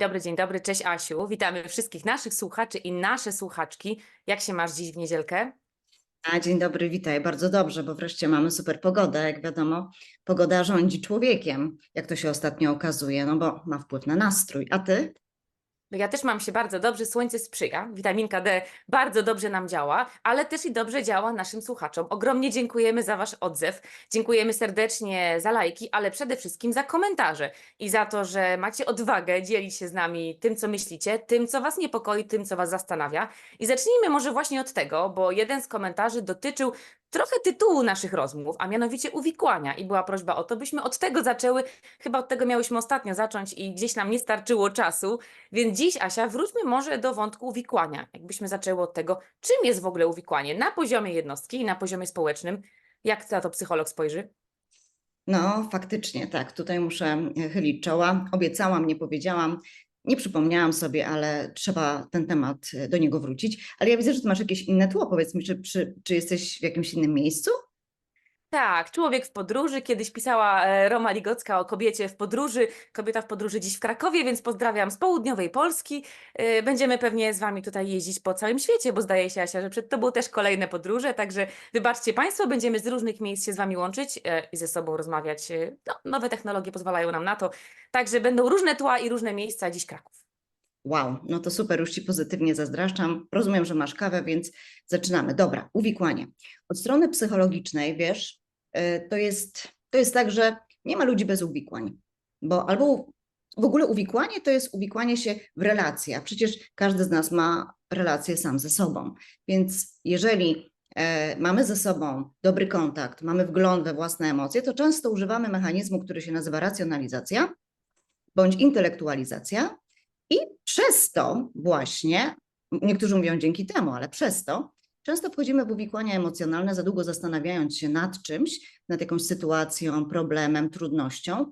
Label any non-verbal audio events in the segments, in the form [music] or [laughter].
dobry, dzień dobry, cześć Asiu. Witamy wszystkich naszych słuchaczy i nasze słuchaczki. Jak się masz dziś w niedzielkę? A, dzień dobry, witaj. Bardzo dobrze, bo wreszcie mamy super pogodę. Jak wiadomo, pogoda rządzi człowiekiem, jak to się ostatnio okazuje, no bo ma wpływ na nastrój. A ty? No ja też mam się bardzo dobrze, słońce sprzyja, witaminka D bardzo dobrze nam działa, ale też i dobrze działa naszym słuchaczom. Ogromnie dziękujemy za Wasz odzew, dziękujemy serdecznie za lajki, ale przede wszystkim za komentarze i za to, że macie odwagę dzielić się z nami tym, co myślicie, tym, co Was niepokoi, tym, co Was zastanawia. I zacznijmy może właśnie od tego, bo jeden z komentarzy dotyczył trochę tytułu naszych rozmów, a mianowicie uwikłania i była prośba o to, byśmy od tego zaczęły, chyba od tego miałyśmy ostatnio zacząć i gdzieś nam nie starczyło czasu, więc dziś, Asia, wróćmy może do wątku uwikłania. Jakbyśmy zaczęły od tego, czym jest w ogóle uwikłanie na poziomie jednostki i na poziomie społecznym. Jak na to psycholog spojrzy? No, faktycznie, tak. Tutaj muszę e, chylić czoła. Obiecałam, nie powiedziałam, nie przypomniałam sobie, ale trzeba ten temat e, do niego wrócić. Ale ja widzę, że ty masz jakieś inne tło. Powiedz mi, czy, czy, czy jesteś w jakimś innym miejscu? Tak, człowiek w podróży. Kiedyś pisała e, Roma Ligocka o kobiecie w podróży. Kobieta w podróży dziś w Krakowie, więc pozdrawiam z południowej Polski. E, Będziemy pewnie z Wami tutaj jeździć po całym świecie, bo zdaje się, Asia, że przed Tobą też kolejne podróże. Także wybaczcie Państwo, będziemy z różnych miejsc się z Wami łączyć e, i ze sobą rozmawiać. No, nowe technologie pozwalają nam na to. Także będą różne tła i różne miejsca. Dziś Kraków. Wow, no to super, już ci pozytywnie zazdraszczam. Rozumiem, że masz kawę, więc zaczynamy. Dobra, uwikłanie. Od strony psychologicznej, wiesz, to jest, to jest tak, że nie ma ludzi bez uwikłań, bo albo w ogóle uwikłanie to jest uwikłanie się w relacje, a przecież każdy z nas ma relacje sam ze sobą. Więc jeżeli e, mamy ze sobą dobry kontakt, mamy wgląd we własne emocje, to często używamy mechanizmu, który się nazywa racjonalizacja bądź intelektualizacja, i przez to właśnie, niektórzy mówią dzięki temu, ale przez to, często wchodzimy w uwikłania emocjonalne, za długo zastanawiając się nad czymś, nad jakąś sytuacją, problemem, trudnością,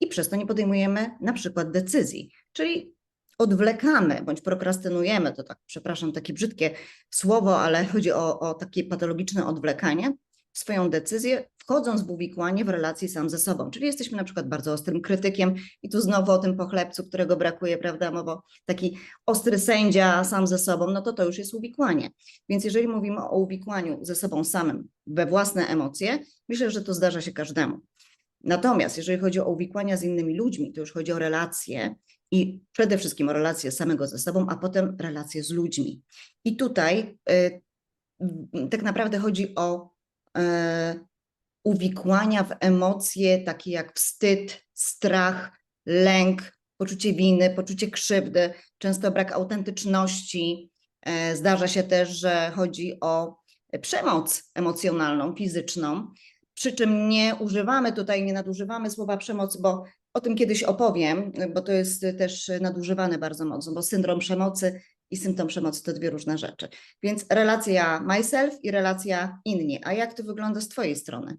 i przez to nie podejmujemy na przykład decyzji. Czyli odwlekamy bądź prokrastynujemy, to tak, przepraszam, takie brzydkie słowo, ale chodzi o, o takie patologiczne odwlekanie, swoją decyzję, wchodząc w uwikłanie w relacji sam ze sobą. Czyli jesteśmy na przykład bardzo ostrym krytykiem i tu znowu o tym pochlebcu, którego brakuje, prawda, bo taki ostry sędzia sam ze sobą, no to to już jest uwikłanie. Więc jeżeli mówimy o uwikłaniu ze sobą samym we własne emocje, myślę, że to zdarza się każdemu. Natomiast jeżeli chodzi o uwikłania z innymi ludźmi, to już chodzi o relacje i przede wszystkim o relacje samego ze sobą, a potem relacje z ludźmi. I tutaj y, tak naprawdę chodzi o y, uwikłania w emocje takie jak wstyd, strach, lęk, poczucie winy, poczucie krzywdy, często brak autentyczności. E, Zdarza się też, że chodzi o przemoc emocjonalną, fizyczną. Przy czym nie używamy tutaj, nie nadużywamy słowa przemoc, bo o tym kiedyś opowiem, bo to jest też nadużywane bardzo mocno, bo syndrom przemocy i symptom przemocy to dwie różne rzeczy. Więc relacja myself i relacja inni. A jak to wygląda z Twojej strony?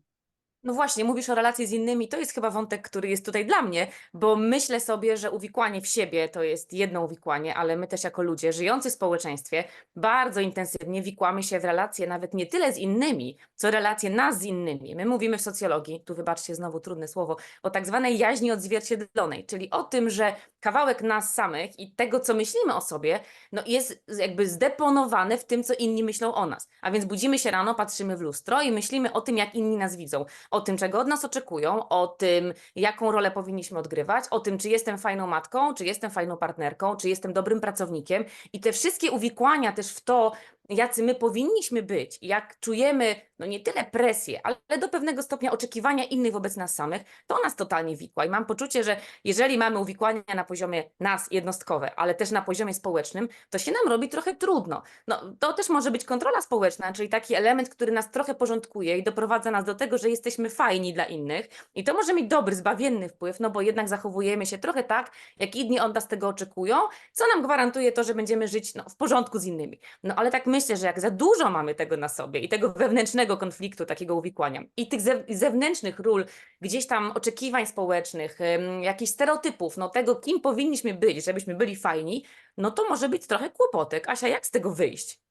No właśnie, mówisz o relacji z innymi, to jest chyba wątek, który jest tutaj dla mnie, bo myślę sobie, że uwikłanie w siebie to jest jedno uwikłanie, ale my też jako ludzie żyjący w społeczeństwie bardzo intensywnie wikłamy się w relacje nawet nie tyle z innymi, co relacje nas z innymi. My mówimy w socjologii, tu wybaczcie znowu trudne słowo, o tak zwanej jaźni odzwierciedlonej, czyli o tym, że kawałek nas samych i tego, co myślimy o sobie, no jest jakby zdeponowany w tym, co inni myślą o nas. A więc budzimy się rano, patrzymy w lustro i myślimy o tym, jak inni nas widzą o tym, czego od nas oczekują, o tym, jaką rolę powinniśmy odgrywać, o tym, czy jestem fajną matką, czy jestem fajną partnerką, czy jestem dobrym pracownikiem. I te wszystkie uwikłania też w to, jacy my powinniśmy być, jak czujemy, no nie tyle presję, ale do pewnego stopnia oczekiwania innych wobec nas samych, to nas totalnie wikła. I mam poczucie, że jeżeli mamy uwikłania na poziomie nas jednostkowe, ale też na poziomie społecznym, to się nam robi trochę trudno. No, to też może być kontrola społeczna, czyli taki element, który nas trochę porządkuje i doprowadza nas do tego, że jesteśmy fajni dla innych. I to może mieć dobry, zbawienny wpływ, no bo jednak zachowujemy się trochę tak, jak inni od nas tego oczekują, co nam gwarantuje to, że będziemy żyć no, w porządku z innymi. No ale tak myślę, że jak za dużo mamy tego na sobie i tego wewnętrznego konfliktu, takiego uwikłania i tych zew- zewnętrznych ról, gdzieś tam oczekiwań społecznych, jakichś stereotypów, no tego, kim powinniśmy być, żebyśmy byli fajni, no to może być trochę kłopotek. Asia, jak z tego wyjść?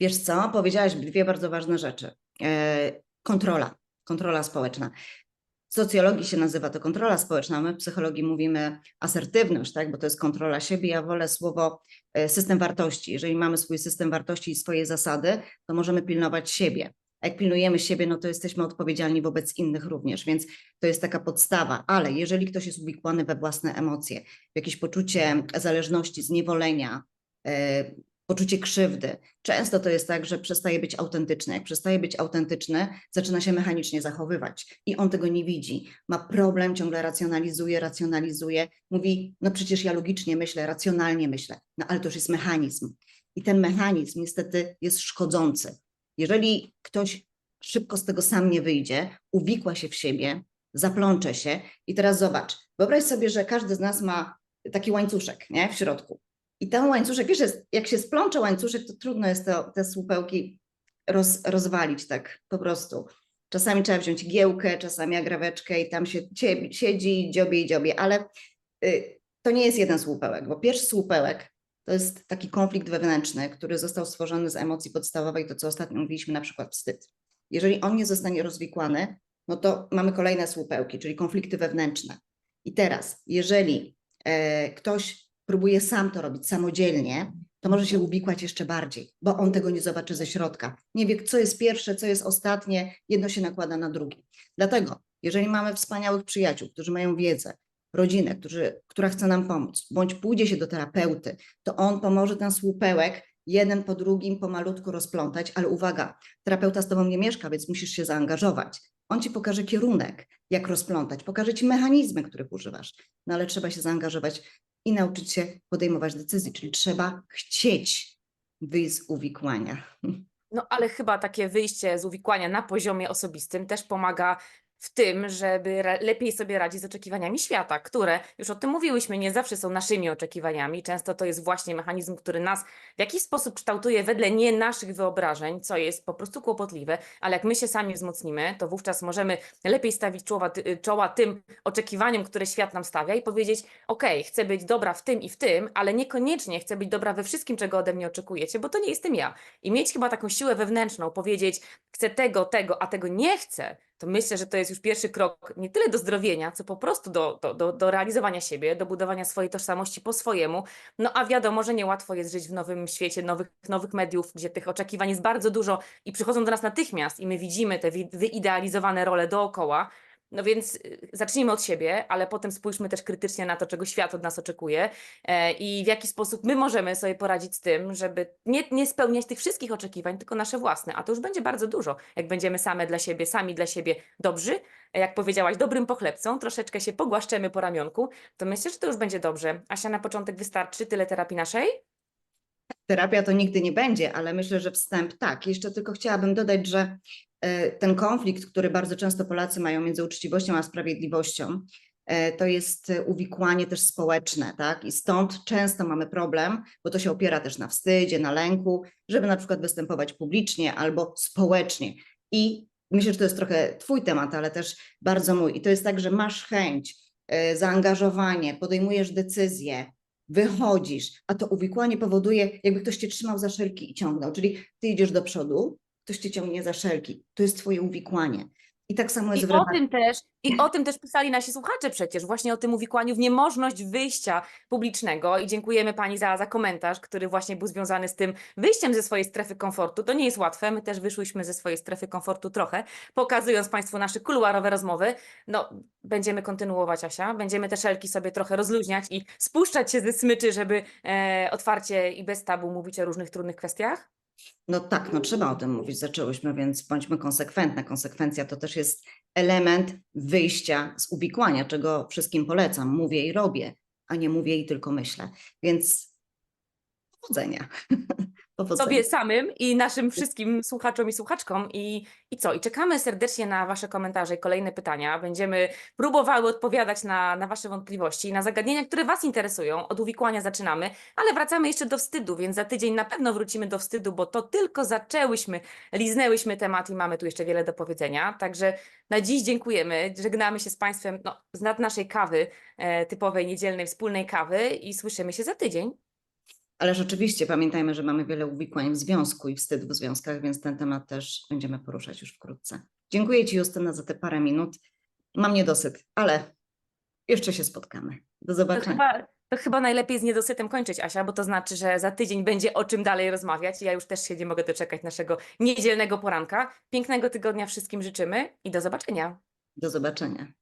Wiesz co, powiedziałaś dwie bardzo ważne rzeczy. E, kontrola, kontrola społeczna. Socjologii się nazywa to kontrola społeczna, my w psychologii mówimy asertywność, tak? bo to jest kontrola siebie. Ja wolę słowo e, system wartości. Jeżeli mamy swój system wartości i swoje zasady, to możemy pilnować siebie. A jak pilnujemy siebie, no to jesteśmy odpowiedzialni wobec innych również, więc to jest taka podstawa. Ale jeżeli ktoś jest uwikłany we własne emocje, w jakieś poczucie zależności, zniewolenia, e, poczucie krzywdy, często to jest tak, że przestaje być autentyczny. Jak przestaje być autentyczny, zaczyna się mechanicznie zachowywać i on tego nie widzi. Ma problem, ciągle racjonalizuje, racjonalizuje. Mówi, no przecież ja logicznie myślę, racjonalnie myślę, no ale to już jest mechanizm. I ten mechanizm niestety jest szkodzący. Jeżeli ktoś szybko z tego sam nie wyjdzie, uwikła się w siebie, zaplącze się i teraz zobacz, wyobraź sobie, że każdy z nas ma taki łańcuszek nie? w środku. I ten łańcuszek, wiesz, jak się splącze łańcuszek, to trudno jest to, te słupełki roz, rozwalić tak po prostu. Czasami trzeba wziąć giełkę, czasami agraweczkę i tam się cie- siedzi, dziobie i dziobie, ale y, to nie jest jeden słupełek, bo pierwszy słupełek to jest taki konflikt wewnętrzny, który został stworzony z emocji podstawowej, to co ostatnio mówiliśmy, na przykład wstyd. Jeżeli on nie zostanie rozwikłany, no to mamy kolejne słupełki, czyli konflikty wewnętrzne. I teraz, jeżeli e, ktoś próbuje sam to robić samodzielnie, to może się uwikłać jeszcze bardziej, bo on tego nie zobaczy ze środka. Nie wie, co jest pierwsze, co jest ostatnie, jedno się nakłada na drugie. Dlatego, jeżeli mamy wspaniałych przyjaciół, którzy mają wiedzę, rodzinę, którzy, która chce nam pomóc, bądź pójdzie się do terapeuty, to on pomoże ten słupełek jeden po drugim pomalutku rozplątać, ale uwaga, terapeuta z tobą nie mieszka, więc musisz się zaangażować. On ci pokaże kierunek, jak rozplątać, pokaże ci mechanizmy, których używasz, no ale trzeba się zaangażować i nauczyć się podejmować decyzji, czyli trzeba chcieć wyjść z uwikłania. No ale chyba takie wyjście z uwikłania na poziomie osobistym też pomaga w tym, żeby lepiej sobie radzić z oczekiwaniami świata, które, już o tym mówiłyśmy, nie zawsze są naszymi oczekiwaniami. Często to jest właśnie mechanizm, który nas w jakiś sposób kształtuje wedle nie naszych wyobrażeń, co jest po prostu kłopotliwe, ale jak my się sami wzmocnimy, to wówczas możemy lepiej stawić czoła, czoła tym oczekiwaniom, które świat nam stawia i powiedzieć, ok, chcę być dobra w tym i w tym, ale niekoniecznie chcę być dobra we wszystkim, czego ode mnie oczekujecie, bo to nie jestem ja. I mieć chyba taką siłę wewnętrzną, powiedzieć, chcę tego, tego, a tego nie chcę, to myślę, że to jest już pierwszy krok nie tyle do zdrowienia, co po prostu do, do, do, do realizowania siebie, do budowania swojej tożsamości po swojemu. No a wiadomo, że niełatwo jest żyć w nowym świecie, nowych, nowych mediów, gdzie tych oczekiwań jest bardzo dużo i przychodzą do nas natychmiast i my widzimy te wyidealizowane role dookoła. No więc y, zacznijmy od siebie, ale potem spójrzmy też krytycznie na to, czego świat od nas oczekuje e, i w jaki sposób my możemy sobie poradzić z tym, żeby nie, nie spełniać tych wszystkich oczekiwań, tylko nasze własne. A to już będzie bardzo dużo, jak będziemy same dla siebie, sami dla siebie dobrzy, e, jak powiedziałaś, dobrym pochlebcą, troszeczkę się pogłaszczemy po ramionku, to myślę, że to już będzie dobrze. Asia, na początek wystarczy tyle terapii naszej? Terapia to nigdy nie będzie, ale myślę, że wstęp tak. Jeszcze tylko chciałabym dodać, że e, ten konflikt, który bardzo często Polacy mają między uczciwością a sprawiedliwością, e, to jest e, uwikłanie też społeczne, tak? I stąd często mamy problem, bo to się opiera też na wstydzie, na lęku, żeby na przykład występować publicznie albo społecznie. I myślę, że to jest trochę Twój temat, ale też bardzo mój. I to jest tak, że masz chęć, zaangażowanie, podejmujesz decyzje, wychodzisz, a to uwikłanie powoduje, jakby ktoś cię trzymał za szelki i ciągnął, czyli ty idziesz do przodu, ktoś cię ciągnie za szelki. To jest twoje uwikłanie. I tak samo jest I w o tym też, i o tym też pisali nasi słuchacze przecież, właśnie o tym uwikłaniu w niemożność wyjścia publicznego i dziękujemy Pani za, za komentarz, który właśnie był związany z tym wyjściem ze swojej strefy komfortu. To nie jest łatwe, my też wyszłyśmy ze swojej strefy komfortu trochę, pokazując Państwu nasze kuluarowe rozmowy. No, będziemy kontynuować, Asia, będziemy te szelki sobie trochę rozluźniać i spuszczać się ze smyczy, żeby e, otwarcie i bez tabu mówić o różnych trudnych kwestiach. No tak, no trzeba o tym mówić, zaczęłyśmy, więc bądźmy konsekwentne. Konsekwencja to też jest element wyjścia z uwikłania, czego wszystkim polecam. Mówię i robię, a nie mówię i tylko myślę. Więc powodzenia. [laughs] powodzenia. sobie samym i naszym wszystkim słuchaczom i słuchaczkom. I, I co? I czekamy serdecznie na Wasze komentarze i kolejne pytania. Będziemy próbowały odpowiadać na, na Wasze wątpliwości, na zagadnienia, które Was interesują. Od uwikłania zaczynamy, ale wracamy jeszcze do wstydu, więc za tydzień na pewno wrócimy do wstydu, bo to tylko zaczęłyśmy, liznęłyśmy temat i mamy tu jeszcze wiele do powiedzenia. Także na dziś dziękujemy. Żegnamy się z Państwem no, z nad naszej kawy, e, typowej niedzielnej wspólnej kawy i słyszymy się za tydzień. Ale rzeczywiście pamiętajmy, że mamy wiele uwikłań w związku i wstyd w związkach, więc ten temat też będziemy poruszać już wkrótce. Dziękuję Ci, Justyna, za te parę minut. mam niedosyt, ale jeszcze się spotkamy. Do zobaczenia. chyba, to chyba najlepiej z niedosytem kończyć, Asia, bo to znaczy, że za tydzień będzie o czym dalej rozmawiać. Ja już też się nie mogę doczekać naszego niedzielnego poranka. Pięknego tygodnia wszystkim życzymy i do zobaczenia. Do zobaczenia.